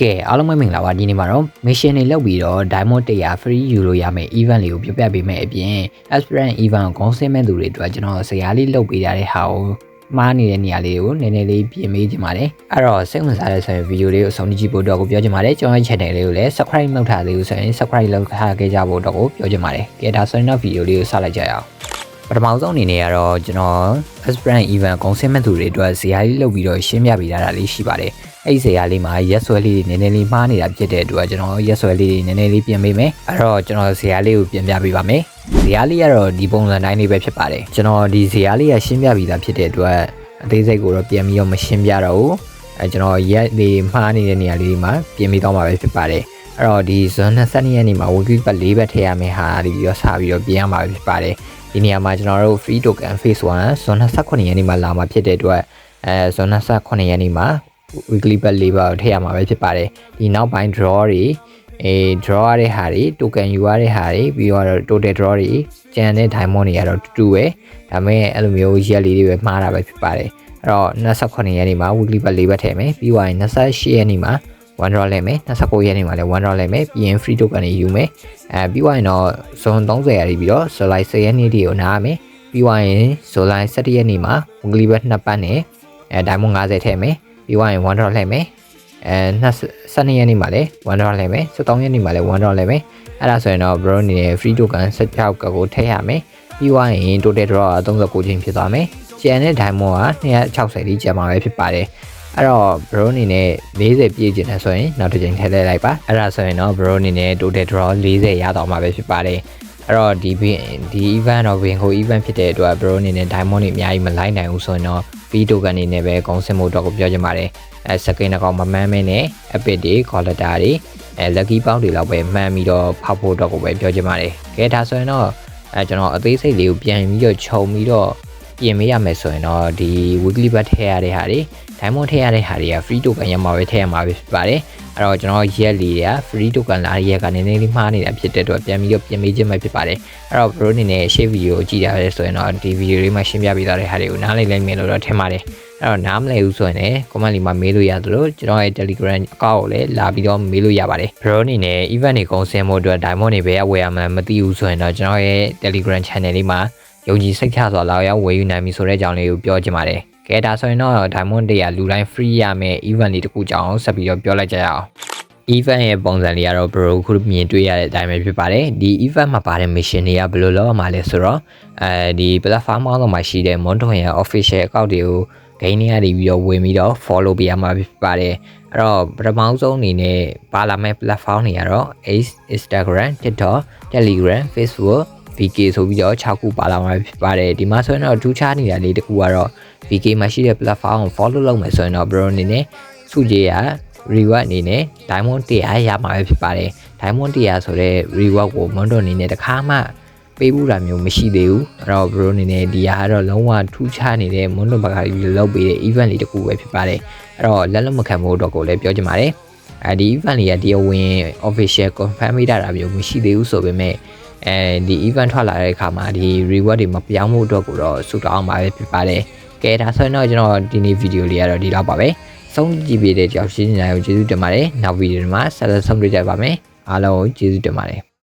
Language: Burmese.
ကဲအားလုံးပဲမင်္ဂလာပါဒီနေ့မှာတော့ mission တွေလုပ်ပြီးတော့ diamond 100 free ယူလို့ရမယ့် event လေးကိုပြပြပေးမယ်အပြင် aspirant event ကိုခေါင်းဆင်းမဲ့သူတွေအတွက်ကျွန်တော်ဇာတ်လေးလုပ်ပေးရတဲ့ဟာကိုမှားနေတဲ့နေရာလေးကိုနည်းနည်းလေးပြင်ပေးခြင်းပါတယ်အဲ့တော့စိတ်ဝင်စားတဲ့ဆိုရင်ဗီဒီယိုလေးကိုအဆုံးထိကြည့်ဖို့တော့ကိုပြောချင်ပါတယ်ကျွန်တော်ရဲ့ channel လေးကိုလည်း subscribe လုပ်ထားသေးလို့ဆိုရင် subscribe လုပ်ထားခဲ့ကြဖို့တော့ကိုပြောချင်ပါတယ်ကဲဒါဆိုရင်တော့ဗီဒီယိုလေးကိုစလိုက်ကြရအောင် ပထမဆုံးအနေနဲ့ကတော့ကျွန်တော် aspirant event ခေါင်းဆင်းမဲ့သူတွေအတွက်ဇာတ်လေးလုပ်ပြီးတော့ရှင်းပြပေးထားတာလေးရှိပါတယ်အဲ့ဒီဇာတ်လေးမှာရက်ဆွဲလေးတွေနည်းနည်းလေးမှားနေတာဖြစ်တဲ့အတွက်ကျွန်တော်ရက်ဆွဲလေးတွေနည်းနည်းလေးပြင်ပေးမယ်အဲ့တော့ကျွန်တော်ဇာတ်လေးကိုပြင်ပြပေးပါမယ်ဇာတ်လေးကတော့ဒီပုံစံတိုင်းလေးပဲဖြစ်ပါတယ်ကျွန်တော်ဒီဇာတ်လေးကရှင်းပြပြီးသားဖြစ်တဲ့အတွက်အသေးစိတ်ကိုတော့ပြန်ပြီးတော့မရှင်းပြတော့ဘူးအဲကျွန်တော်ရက်လေးမှားနေတဲ့နေရာလေးမှာပြင်ပြီးတော့မှာပဲဖြစ်ပါတယ်အဲ့တော့ဒီ zone 22ရက်နေ့မှာ weekly ပတ်၄ဘက်ထည့်ရမယ့်ဟာဒီပြီးတော့စပြီးတော့ပြင်ရမှာဖြစ်ပါတယ် ဒီနေရာမှာကျွန်တော်တို့ free token phase 1 zone 29ရက်နေ့မှာလာမှာဖြစ်တဲ့အတွက်အဲ zone 29ရက်နေ့မှာ weekly ပတ်၄ဘက်ထည့်ရမှာပဲဖြစ်ပါတယ်ဒီနောက်ပိုင်း draw တွေအဲ draw ရတဲ့ဟာတွေ token ယူရတဲ့ဟာတွေပြီးတော့ total draw တွေကျန်တဲ့ diamond တွေကတော့တူတူပဲဒါပေမဲ့အဲ့လိုမျိုးရက်လေးတွေပဲမှားတာပဲဖြစ်ပါတယ်အဲ့တော့28ရက်နေ့မှာ weekly ပတ်၄ဘက်ထည့်မယ်ပြီးသွားရင်28ရက်နေ့မှာ 1 draw လဲမယ်29ရက်နေ့မှာလည်း1 draw လဲမယ်ပြီးရင် free token တွေယူမယ်အဲပြီးသွားရင်တော့ zone 30ရပြီးတော့ July 10ရက်နေ့တွေကိုနားမယ်ပြီးသွားရင် July 17ရက်နေ့မှာ weekly ဘက်2ပတ်နဲ့အဲ diamond 50ထည့်မယ်ပြီးသွားရင်1 draw လဲမယ်အဲ12ရက်နေ့မှာလည်း1 draw လဲမယ်13ရက်နေ့မှာလည်း1 draw လဲမယ်အဲ့ဒါဆိုရင်တော့ bro အနေနဲ့ free token 16ကကိုထည့်ရမယ်ပြီးသွားရင် total draw က39ချင်းဖြစ်သွားမယ်ကျန်တဲ့ diamond က260လေးကျန်မှာပဲဖြစ်ပါတယ် အဲ့တော့ bro အနေနဲ့40ပြည့်ကျင်တယ်ဆိုရင်နောက်တစ်ချိန်ထည့်လိုက်လိုက်ပါအဲ့ဒါဆိုရင်တော့ bro အနေနဲ့ total draw 40ရတော့မှာပဲဖြစ်ပါတယ်အဲ့တော့ဒီဒီ event တော့ဝင်ကို event ဖြစ်တဲ့အတွက် bro အနေနဲ့ diamond တွေအများကြီးမလိုက်နိုင်ဘူးဆိုရင်တော့ fee token အနေနဲ့ပဲအကုန်စင်ဖို့တော့ကိုပြောချင်ပါတယ်အဲ second အကောင်မမှန်းမင်းနဲ့ epic တွေ collector တွေအဲ lucky box တွေလောက်ပဲမှန်းပြီးတော့ဖောက်ဖို့တော့ကိုပဲပြောချင်ပါတယ်ကဲဒါဆိုရင်တော့အဲကျွန်တော်အသေးစိတ်လေးကိုပြန်ပြီးတော့ခြုံပြီးတော့ပြင်ပေးရမယ်ဆိုရင်တော့ဒီ weekly bat ထည့်ရတဲ့ဟာတွေ diamond ထည့်ရတဲ့ဟာတွေက free token ရမှာပဲထည့်ရမှာပဲဖြစ်ပါတယ်အဲ့တော့ကျွန်တော်ရက်လေးတွေက free token လာရက်ကနည်းနည်းလေးမှားနေတာဖြစ်တဲ့အတွက်ပြန်ပြီးတော့ပြင်ပေးခြင်းပဲဖြစ်ပါတယ်အဲ့တော့ bro အနေနဲ့ share video ကိုကြည့်ရတယ်ဆိုရင်တော့ဒီ video လေးမှာရှင်းပြပေးထားတဲ့ဟာတွေကိုနားလည်လိုက်မယ်လို့တော့ထင်ပါတယ်အဲ့တော့နားမလည်ဘူးဆိုရင်လည်း comment လေးမှာမေးလို့ရသလိုကျွန်တော်ရဲ့ Telegram အကောင့်ကိုလည်းလာပြီးတော့မေးလို့ရပါတယ် bro အနေနဲ့ event တွေကုန်စင်ဖို့အတွက် diamond တွေဘယ်ရဝယ်ရမှန်းမသိဘူးဆိုရင်တော့ကျွန်တော်ရဲ့ Telegram channel လေးမှာယုံကြည်စိတ်ချစွာလာရောက်ဝယ်ယူနိုင်ပြီဆိုတဲ့အကြောင်းလေးကိုပြောချင်ပါတယ် ကဲဒါဆိုရင်တော့ diamond တွေကလူတိုင်း free ရမယ် event လေးတစ်ခုကြောင်းဆက်ပြီးတော့ပြောလိုက်ကြရအောင် event ရဲ့ပုံစံလေးကတော့ bro ခုမြင်တွေ့ရတဲ့အတိုင်းပဲဖြစ်ပါတယ်ဒီ event မှာပါတဲ့ mission တွေကဘယ်လိုလုပ်ရမှာလဲဆိုတော့အဲဒီ platform အောက်မှာရှိတဲ့ Monton ရဲ့ official account တွေကို gain တွေကနေပြီးတော့ဝင်ပြီးတော့ follow ပေးရမှာဖြစ်ပါတယ်အဲ့တော့ပထမဆုံးအနေနဲ့ပါလာမဲ့ platform တွေကတော့ Instagram, TikTok, Telegram, Facebook VK ဆိုပြီးတော့6ခုပါလာမှာဖြစ်ပါတယ်ဒီမှာဆိုရင်တော့ထူးခြားနေတာလေးတစ်ခုကတော့ VK မှာရှိတဲ့ platform ကို follow လုပ်မယ်ဆိုရင်တော့ bro အနေနဲ့စုကြည်ရ reward အနေနဲ့ diamond 100ရမှာပဲဖြစ်ပါတယ် diamond 100ဆိုတဲ့ reward ကို mondo အနေနဲ့တစ်ခါမှပေးဘူးတာမျိုးမရှိသေးဘူးအဲ့တော့ bro အနေနဲ့ဒီဟာကတော့လုံးဝထူးခြားနေတဲ့ mondo ဘက်ကလောက်ပေးတဲ့ event လေးတစ်ခုပဲဖြစ်ပါတယ်အဲ့တော့လက်လက်မခံဖို့တော့ကိုလည်းပြောချင်ပါတယ်အဲဒီ event လေးကတရားဝင် official confirm မိတာမျိုးမရှိသေးဘူးဆိုပေမဲ့အဲဒီ event ထွက်လာတဲ့အခါမှာဒီ reward တွေမပြောင်းမှုအတွက်ကိုတော့ဆူတောင်းပါပဲဖြစ်ပါတယ် ကဲဒါဆိုရင်တော့ကျွန်တော်ဒီနေ့ဗီဒီယိုလေးကတော့ဒီလောက်ပါပဲဆုံးကြည့်ပေးတဲ့ကြောင့်ရှင်းနေကြကိုကျေးဇူးတင်ပါတယ်နောက်ဗီဒီယိုမှာဆက်လက်ဆုံးတွေ့ကြပါမယ်အားလုံးကိုကျေးဇူးတင်ပါတယ်